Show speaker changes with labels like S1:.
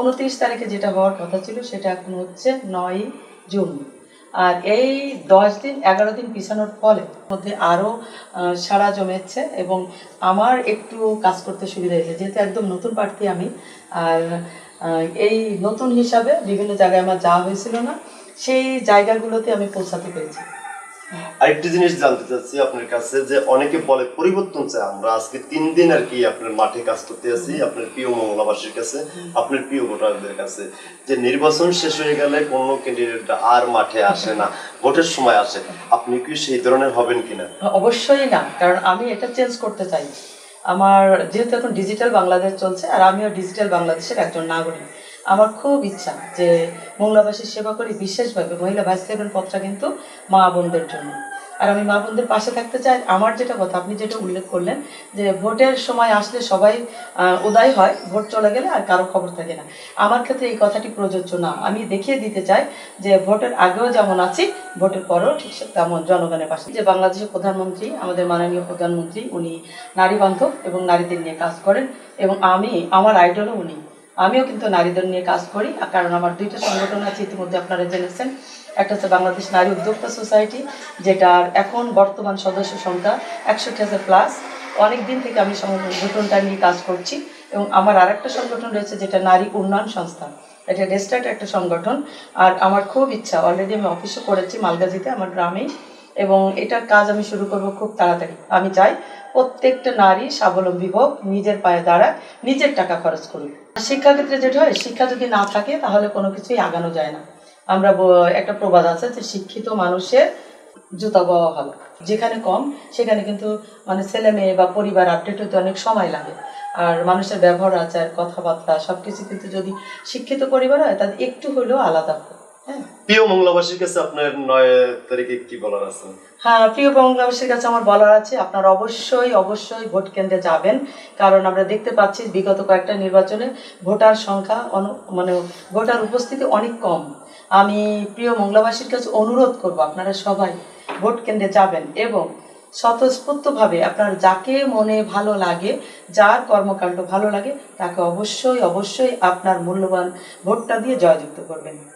S1: উনত্রিশ তারিখে যেটা হওয়ার কথা ছিল সেটা এখন হচ্ছে নয় জুন। আর এই দশ দিন, এগারো দিন পিছানোর ফলে মধ্যে আরও সাড়া জমেছে এবং আমার একটু কাজ করতে সুবিধা হয়েছে। যেহেতু একদম নতুন প্রার্থী আমি, আর এই নতুন হিসাবে বিভিন্ন জায়গায় আমার যাওয়া হয়েছিল না, সেই জায়গাগুলোতে আমি পৌঁছাতে পেরেছি।
S2: আরেকটি জিনিস জানতে চাচ্ছি আপনার কাছে যে অনেকে বলে পরিবর্তন চাই। আমরা আজকে তিন দিন আর কি আপনার মাঠে কাজ করতে আছি, আপনার প্রিয় মঙ্গলাবাসীর কাছে, আপনার প্রিয় ভোটারদের কাছে। যে নির্বাচন শেষ হয়ে গেলে কোনো ক্যান্ডিডেট আর মাঠে আসে না, ভোটের সময় আসে। আপনি কি সেই ধরনের হবেন কিনা?
S1: অবশ্যই না, কারণ আমি এটা চেঞ্জ করতে চাই। আমার যেহেতু এখন ডিজিটাল বাংলাদেশ চলছে, আর আমিও ডিজিটাল বাংলাদেশের একজন নাগরিক। আমার খুব ইচ্ছা যে মংলাবাসীর সেবা করি বিশেষভাবে মহিলা ভাইস চেয়ারম্যান পদটা কিন্তু মা বোনদের জন্য। আর আমি মা বোনদের পাশে থাকতে চাই, আমার যেটা কথা, আপনি যেটা উল্লেখ করলেন যে ভোটের সময় আসলে সবাই উদয় হয়, ভোট চলে গেলে আর কারও খবর থাকে না। আমার ক্ষেত্রে এই কথাটি প্রযোজ্য না। আমি দেখিয়ে দিতে চাই যে ভোটের আগেও যেমন আছি, ভোটের পরেও ঠিক তেমন জনগণের পাশে। যে বাংলাদেশের প্রধানমন্ত্রী, আমাদের মাননীয় প্রধানমন্ত্রী, উনি নারী বান্ধব এবং নারীদের নিয়ে কাজ করেন এবং আমি, আমার আইডলও উনি। আমিও কিন্তু নারীদের নিয়ে কাজ করি কারণ আমার দুইটা সংগঠন আছে ইতিমধ্যে আপনারা জেনেছেন। একটা হচ্ছে বাংলাদেশ নারী উদ্যোক্তা সোসাইটি, যেটার এখন বর্তমান সদস্য সংখ্যা একষট্টি হাজার প্লাস অনেক দিন থেকে আমি সংগঠনটা নিয়ে কাজ করছি এবং আমার আরেকটা সংগঠন রয়েছে যেটা নারী উন্নয়ন সংস্থা। এটা রেজিস্টার্ড একটা সংগঠন, আর আমার খুব ইচ্ছা অলরেডি আমি অফিসও করেছি মালগাজিতে আমার গ্রামেই। এবং এটার কাজ আমি শুরু করব খুব তাড়াতাড়ি। আমি চাই প্রত্যেকটা নারী স্বাবলম্বী হোক, নিজের পায়ে দাঁড়াক, নিজের টাকা খরচ করুক। শিক্ষাক্ষেত্রে যেটা হয়, শিক্ষা যদি না থাকে, তাহলে কোনো কিছুই আগানো যায় না। আমরা একটা প্রবাদ আছে যে শিক্ষিত মানুষের জুতা পাওয়া ভালো। যেখানে কম, সেখানে কিন্তু মানে ছেলে মেয়ে বা পরিবার আপডেট হতে অনেক সময় লাগে। আর মানুষের ব্যবহার, আচার, কথাবার্তা সবকিছু কিন্তু যদি শিক্ষিত পরিবার হয় তাদের একটু হলেও আলাদা
S2: প্রিয় মঙ্গলাবাসীর কাছে আপনার নয় তারিখে কি বলার আছে?
S1: হ্যাঁ প্রিয় কাছে আমার বলার আছে, আপনারা অবশ্যই অবশ্যই ভোট কেন্দ্রে যাবেন। কারণ আমরা দেখতে পাচ্ছি বিগত কয়েকটা নির্বাচনে ভোটার সংখ্যা মানে ভোটার উপস্থিতি অনেক কম। আমি প্রিয় মংলাবাসীর কাছে অনুরোধ করব আপনারা সবাই ভোট কেন্দ্রে যাবেন এবং স্বতঃস্ফূর্তভাবে আপনার যাকে মনে ভালো লাগে, যার কর্মকাণ্ড ভালো লাগে, তাকে অবশ্যই অবশ্যই আপনার মূল্যবান ভোটটা দিয়ে জয়যুক্ত করবেন।